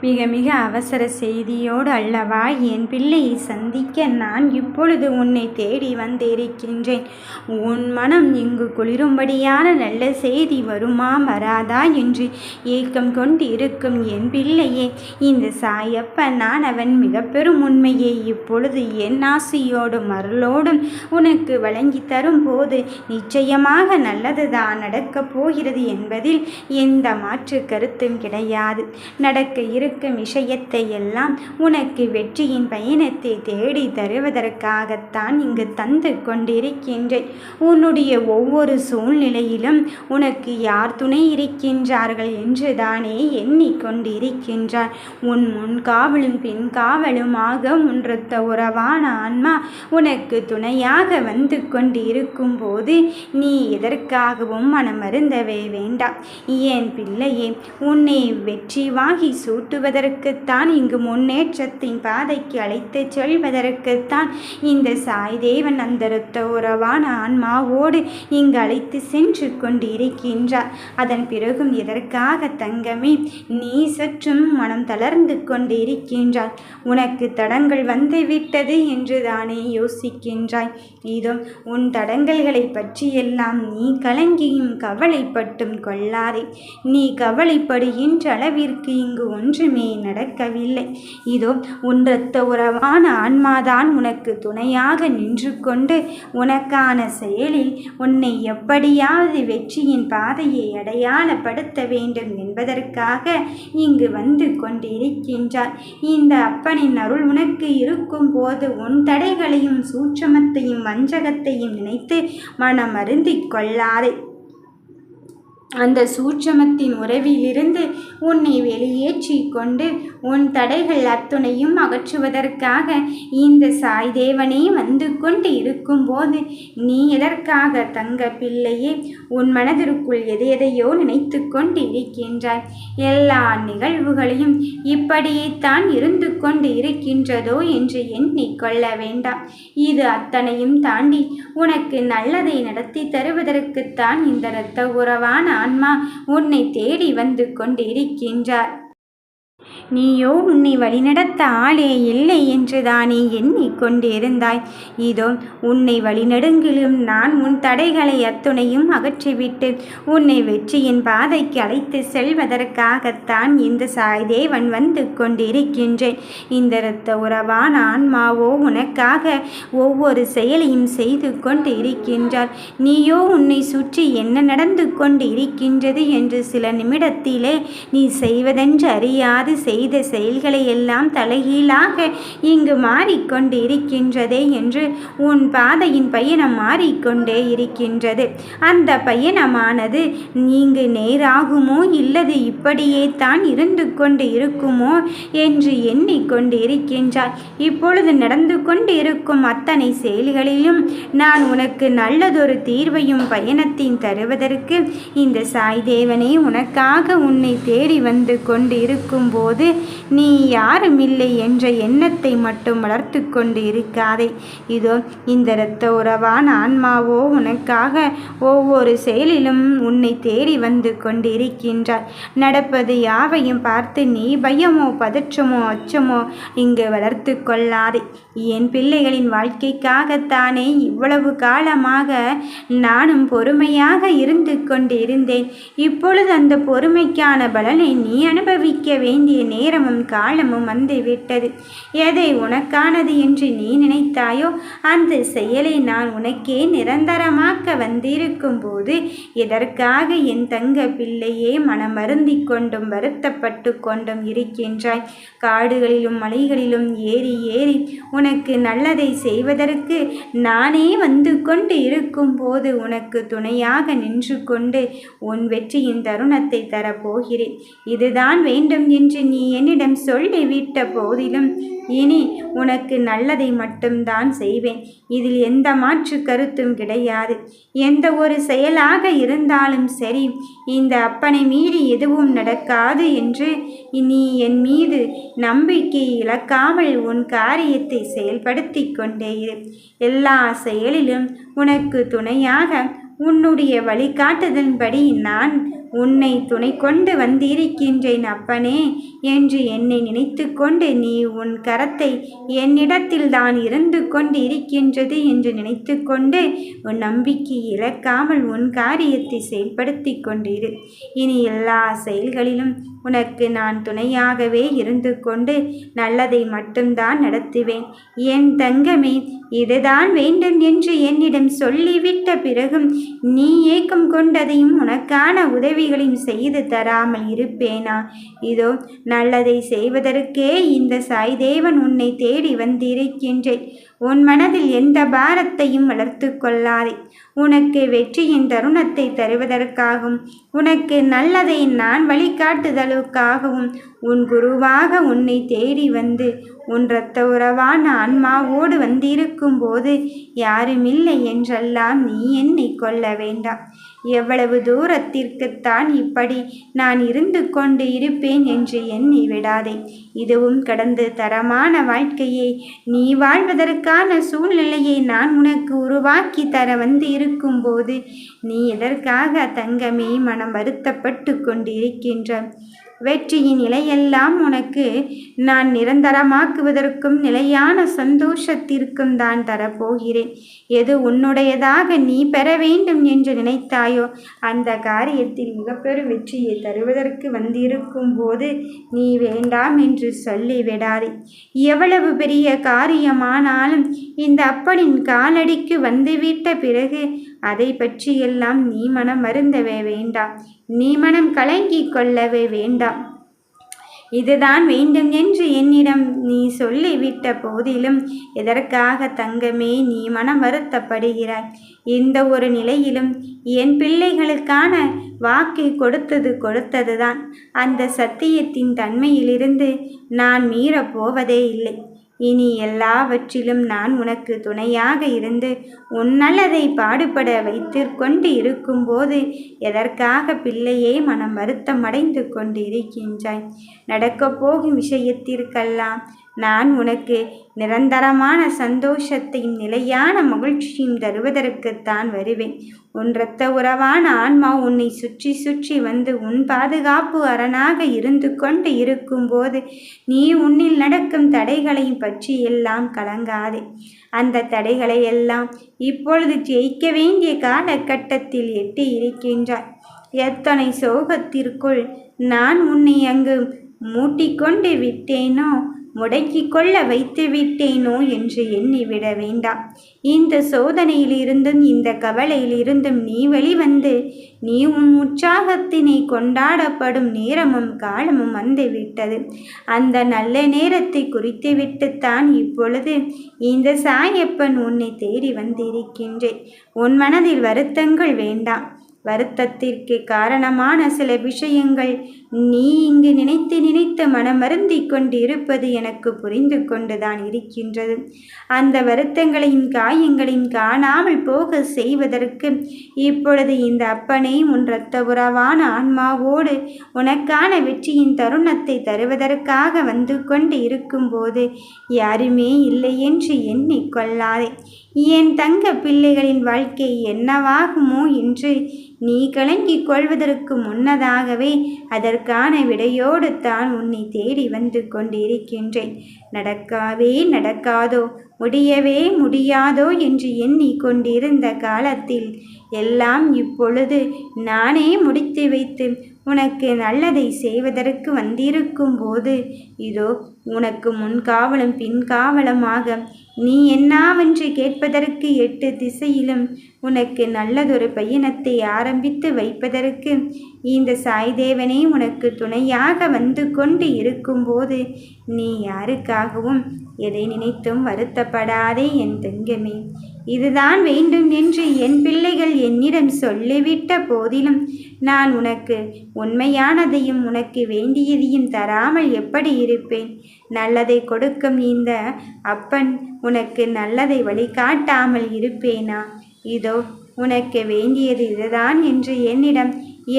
மிக மிக அவசர செய்தியோடு அல்லவா என் பிள்ளையை சந்திக்க நான் இப்பொழுது உன்னை தேடி வந்திருக்கின்றேன். உன் மனம் இங்கு குளிரும்படியான நல்ல செய்தி வருமா வராதா என்று ஏக்கம் கொண்டு இருக்கும் என் பிள்ளையே. இந்த சாயப்ப நான் அவன் மிக பெரும் உண்மையை இப்பொழுது என் ஆசையோடும் அருளோடும் உனக்கு வழங்கி தரும் போது நிச்சயமாக நல்லதுதான் நடக்கப் போகிறது என்பதில் எந்த மாற்று கருத்தும் கிடையாது. நடக்க இரு இருக்கும் விஷயத்தை எல்லாம் உனக்கு வெற்றியின் பயணத்தை தேடி தருவதற்காகத்தான் இங்கு தந்து கொண்டிருக்கின்றேன். உன்னுடைய ஒவ்வொரு சூழ்நிலையிலும் உனக்கு யார் துணை இருக்கின்றார்கள் என்று தானே எண்ணிக்கொண்டிருக்கின்றார் உன் முன் காவலும் பின் உறவான ஆன்மா உனக்கு துணையாக வந்து கொண்டிருக்கும் போது நீ எதற்காகவும் மனமருந்தவே வேண்டாம். ஏன் பிள்ளையே உன்னை வெற்றி வாகி சூட்டு காட்டுவதற்குத்தான் இங்கு முன்னேற்றத்தின் பாதைக்கு அழைத்துச் செல்வதற்குத்தான் இந்த சாய்தேவன் தேவன் இரத்த உறவான ஆன்மாவோடு இங்கு அழைத்து சென்று கொண்டிருக்கின்றார். அதன் பிறகும் எதற்காக தங்கமே? நீ சற்றும் மனம் தளர்ந்து கொண்டிருக்கின்றாய். உனக்கு தடங்கள் வந்துவிட்டது என்று தானே யோசிக்கின்றாய். இதோ உன் தடங்கல்களை பற்றியெல்லாம் நீ கலங்கியும் கவலைப்பட்டும் கொள்ளாதே. நீ கவலைப்படுகின்ற அளவிற்கு இங்கு ஒன்று ஒன்றுமே நடக்கவில்லை. இதோ உன்றத்த உறவான ஆன்மாதான் உனக்கு துணையாக நின்று கொண்டு உனக்கான செயலில் உன்னை எப்படியாவது வெற்றியின் பாதையை அடையாளப்படுத்த வேண்டும் என்பதற்காக இங்கு வந்து கொண்டிருக்கின்றார். இந்த அப்பனின் அருள் உனக்கு இருக்கும் போது உன் தடைகளையும் சூட்சமத்தையும் வஞ்சகத்தையும் நினைத்து மனம் அருந்திக் கொள்ளாதே. அந்த சூட்சமத்தின் உறவிலிருந்து உன்னை வெளியேற்றி கொண்டு உன் தடைகள் அத்துணையும் அகற்றுவதற்காக இந்த சாய் தேவனே வந்து கொண்டு இருக்கும்போது நீ எதற்காக தங்க பிள்ளையே? உன் மனதிற்குள் எதையெதையோ நினைத்து கொண்டு இருக்கின்றாய். எல்லா நிகழ்வுகளையும் இப்படியேத்தான் இருந்து கொண்டு இருக்கின்றதோ என்று எண்ணிக்கொள்ள வேண்டாம். இது அத்தனையும் தாண்டி உனக்கு நல்லதை நடத்தி தருவதற்குத்தான் இந்த இரத்த உறவான ஆன்மா உன்னை தேடி வந்து கொண்டிருக்கின்றார். நீயோ உன்னை வழிநடத்த ஆளே இல்லை என்று தானே எண்ணிக்கொண்டிருந்தாய் இதோ உன்னை வழிநடுங்கிலும் நான் உன் தடைகளை அத்துணையும் அகற்றிவிட்டு உன்னை வெற்றியின் பாதைக்கு அழைத்து செல்வதற்காகத்தான் இந்த சாய்தேவன் வந்து கொண்டிருக்கின்றேன். இந்த இரத்த உறவான ஆன்மாவோ உனக்காக ஒவ்வொரு செயலையும் செய்து கொண்டு இருக்கின்றார் நீயோ உன்னை சுற்றி என்ன நடந்து கொண்டு இருக்கின்றது என்று சில நிமிடத்திலே நீ செய்வதென்று அறியாது செய்த செயல்களை எல்லாம் தலைகீழாக இங்கு மாறிக்கொண்டு இருக்கின்றதே என்று உன் பாதையின் பயணம் மாறிக்கொண்டே இருக்கின்றது. அந்த பயணமானது இங்கு நேராகுமோ இல்லது இப்படியே தான் இருந்து கொண்டு இருக்குமோ என்று எண்ணிக்கொண்டு இருக்கின்றாய் இப்பொழுது நடந்து கொண்டு இருக்கும் அத்தனை செயல்களிலும் நான் உனக்கு நல்லதொரு தீர்வையும் பயணத்தின் தருவதற்கு இந்த சாய் தேவனே உனக்காக உன்னை தேடி வந்து கொண்டு இருக்கும்போது நீ யாரும் இல்லை என்ற எண்ணத்தை மட்டும் வளர்த்து கொண்டு இருக்காதே. இதோ இந்த இரத்த உறவான ஆன்மாவோ உனக்காக ஒவ்வொரு செயலிலும் உன்னை தேடி வந்து கொண்டிருக்கின்றார். நடப்பது யாவையும் பார்த்து நீ பயமோ பதற்றமோ அச்சமோ இங்கு வளர்த்து கொள்ளாதே. என் பிள்ளைகளின் வாழ்க்கைக்காகத்தானே இவ்வளவு காலமாக நானும் பொறுமையாக இருந்து கொண்டிருந்தேன். இப்பொழுது அந்த பொறுமைக்கான பலனை நீ அனுபவிக்க வேண்டிய நேரமும் காலமும் வந்துவிட்டது. எதை உனக்கானது என்று நீ நினைத்தாயோ அந்த செயலை நான் உனக்கே நிரந்தரமாக்க வந்திருக்கும் போது எதற்காக என் தங்க பிள்ளையே மனமருந்தி கொண்டும் வருத்தப்பட்டு கொண்டும் இருக்கின்றாய்? காடுகளிலும் மலைகளிலும் ஏறி ஏறி உனக்கு நல்லதை செய்வதற்கு நானே வந்து கொண்டு இருக்கும் போது உனக்கு துணையாக நின்று கொண்டு உன் வெற்றியின் தருணத்தை தரப்போகிறேன். இதுதான் வேண்டும் என்று நீ என்னிடம் சொல்லிவிட்ட போதிலும் இனி உனக்கு நல்லதை மட்டும்தான் செய்வேன். இதில் எந்த மாற்று கருத்தும் கிடையாது. எந்த ஒரு செயலாக இருந்தாலும் சரி இந்த அப்பனை மீறி எதுவும் நடக்காது என்று நீ என் மீது நம்பிக்கை இழக்காமல் உன் காரியத்தை செயல்படுத்தி கொண்டே இரு. எல்லா செயலிலும் உனக்கு துணையாக உன்னுடைய வழிகாட்டுதலின்படி நான் உன்னை துணை கொண்டு வந்திருக்கின்றேன் அப்பனே என்று என்னை நினைத்து கொண்டு நீ உன் கரத்தை என்னிடத்தில் தான் இருந்து கொண்டு இருக்கின்றது என்று நினைத்து கொண்டு உன் நம்பிக்கை இழக்காமல் உன் காரியத்தை செயல்படுத்தி கொண்டிரு. இனி எல்லா செயல்களிலும் உனக்கு நான் துணையாகவே இருந்து கொண்டு நல்லதை மட்டும்தான் நடத்துவேன். என் தங்கமே இதுதான் வேண்டும் என்று என்னிடம் சொல்லிவிட்ட பிறகும் நீ ஏக்கம் கொண்டதையும் உனக்கான உதவி உதவிகளையும் செய்து தராமல் இருப்பேனா? இதோ நல்லதை செய்வதற்கே இந்த சாய்தேவன் உன்னை தேடி வந்திருக்கின்றேன். உன் மனதில் எந்த பாரத்தையும் வளர்த்து கொள்ளாதே. உனக்கு வெற்றியின் தருணத்தை தருவதற்காகவும் உனக்கு நல்லதை நான் வழிகாட்டுதலுக்காகவும் உன் குருவாக உன்னை தேடி வந்து உன் இரத்த உறவான ஆன்மாவோடு வந்திருக்கும் போது யாருமில்லை என்றெல்லாம் நீ என்னை கொள்ள வேண்டாம். எவ்வளவு தூரத்திற்குத்தான் இப்படி நான் இருந்து கொண்டு இருப்பேன் என்று எண்ணி விடாதே. இதுவும் கடந்து தரமான வாழ்க்கையை. நீ வாழ்வதற்கான சூழ்நிலையை நான் உனக்கு உருவாக்கி தர வந்து இருக்கும்போது நீ எதற்காக தங்கமே மனம் வருத்தப்பட்டு கொண்டிருக்கின்ற? வெற்றியின் நிலையெல்லாம் உனக்கு. நான் நிரந்தரமாக்குவதற்கும் நிலையான சந்தோஷத்திற்கும் தான் தரப்போகிறேன். எது உன்னுடையதாக நீ பெற வேண்டும் என்று நினைத்தாயோ அந்த காரியத்தில் மிகப்பெரும் வெற்றியை தருவதற்கு வந்திருக்கும் போது நீ வேண்டாம் என்று சொல்லிவிடாதே. எவ்வளவு பெரிய காரியமானாலும் இந்த அப்பனின் காலடிக்கு வந்துவிட்ட பிறகு அதை பற்றியெல்லாம் நீ மனம் மருந்தவே வேண்டாம். நீ மனம் கலங்கி கொள்ளவே வேண்டாம். இதுதான் வேண்டும் என்று என்னிடம் நீ சொல்லிவிட்ட போதிலும் எதற்காக தங்கமே நீ மனம் வருத்தப்படுகிறாய்? இந்த ஒரு நிலையிலும் என் பிள்ளைகளுக்கான வாக்கை கொடுத்தது கொடுத்ததுதான். அந்த சத்தியத்தின் தன்மையிலிருந்து நான் மீறப்போவதே இல்லை. இனி எல்லாவற்றிலும் நான் உனக்கு துணையாக இருந்து உன் நல்லதை பாடுபட வைத்திருக்கொண்டு இருக்கும்போது எதற்காக பிள்ளையே மனம் வருத்தம் அடைந்து கொண்டு இருக்கின்றாய் நடக்கப் போகும் விஷயத்திற்கெல்லாம் நான் உனக்கு நிரந்தரமான சந்தோஷத்தையும் நிலையான மகிழ்ச்சியும் தருவதற்குத்தான் வருவேன். உன் இரத்த உறவான ஆன்மா உன்னை சுற்றி சுற்றி வந்து உன் பாதுகாப்பு அரணாக இருந்து கொண்டு இருக்கும்போது நீ உன்னில் நடக்கும் தடைகளையும் பற்றி எல்லாம் கலங்காதே. அந்த தடைகளை எல்லாம் இப்பொழுது ஜெயிக்க வேண்டிய காலகட்டத்தில் எட்டி இருக்கின்றாய். எத்தனை சோகத்திற்குள் நான் உன்னை அங்கு மூட்டிக்கொண்டு விட்டேனோ முடக்கிக் கொள்ள வைத்து விட்டேனோ என்று எண்ணிவிட வேண்டாம். இந்த சோதனையிலிருந்தும் இந்த கவலையிலிருந்தும் நீ வெளிவந்து நீ உன் உற்சாகத்தினை கொண்டாடப்படும் நேரமும் காலமும் வந்துவிட்டது. அந்த நல்ல நேரத்தை குறித்துவிட்டுத்தான் இப்பொழுது இந்த சாயப்பன் உன்னை தேடி வந்திருக்கின்றேன். உன் மனதில் வருத்தங்கள் வேண்டாம். வருத்தத்திற்கு காரணமான சில விஷயங்கள் நீ இங்கு நினைத்து நினைத்து மனமருந்தி கொண்டு இருப்பது எனக்கு புரிந்து கொண்டுதான் இருக்கின்றது. அந்த வருத்தங்களையும் காயங்களையும் காணாமல் போக செய்வதற்கு இப்பொழுது இந்த அப்பனை உன் இரத்த உறவான ஆன்மாவோடு உனக்கான வெற்றியின் தருணத்தை தருவதற்காக வந்து கொண்டு இருக்கும்போது யாருமே இல்லை என்று எண்ணிக்கொள்ளாதே என் தங்க பிள்ளைகளின் வாழ்க்கை என்னவாகுமோ என்று நீ கலங்கிக் கொள்வதற்கு முன்னதாகவே அதற்கான விடையோடு தான் உன்னை தேடி வந்து கொண்டிருக்கின்றேன். நடக்காவே நடக்காதோ முடியவே முடியாதோ என்று எண்ணிக்கொண்டிருந்த காலத்தில் எல்லாம் இப்பொழுது நானே முடித்து வைத்து உனக்கு நல்லதை செய்வதற்கு வந்திருக்கும் போது இதோ உனக்கு முன்காவலும் பின்காவலமாக நீ என்னாவென்று கேட்பதற்கு எட்டு திசையிலும் உனக்கு நல்லதொரு பயணத்தை ஆரம்பித்து வைப்பதற்கு இந்த சாய்தேவனே உனக்கு துணையாக வந்து கொண்டு இருக்கும்போது நீ யாருக்காகவும் எதை நினைத்தும் வருத்தப்படாதே என் தங்கமே. இதுதான் வேண்டும் என்று என் பிள்ளைகள் என்னிடம் சொல்லிவிட்ட போதிலும் நான் உனக்கு உண்மையானதையும் உனக்கு வேண்டியதையும் தராமல் எப்படி இருப்பேன்? நல்லதை கொடுக்கும் இந்த அப்பன் உனக்கு நல்லதை வழிகாட்டாமல் இருப்பேனா? இதோ உனக்கு வேண்டியது இதுதான் என்று என்னிடம்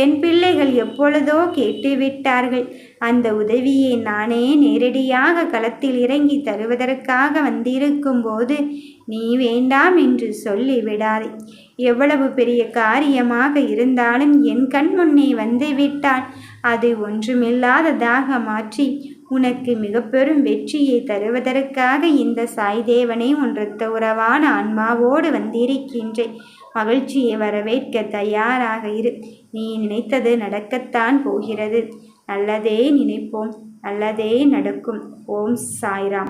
என் பிள்ளைகள் எப்பொழுதோ கேட்டுவிட்டார்கள். அந்த உதவியை நானே நேரடியாக களத்தில் இறங்கி தருவதற்காக வந்திருக்கும் போது நீ வேண்டாம் என்று சொல்லிவிடாதே. எவ்வளவு பெரிய காரியமாக இருந்தாலும் என் கண் முன்னே வந்துவிட்டால் அது ஒன்றுமில்லாததாக மாற்றி உனக்கு மிக பெரும் வெற்றியை தருவதற்காக இந்த சாய்தேவனை ஒன்றத்த உறவான ஆன்மாவோடு வந்திருக்கின்றேன். மகிழ்ச்சியை வரவேற்க தயாராக இரு. நீ நினைத்தது நடக்கத்தான் போகிறது. நல்லதே நினைப்போம். நல்லதே நடக்கும். ஓம் சாய்ராம்.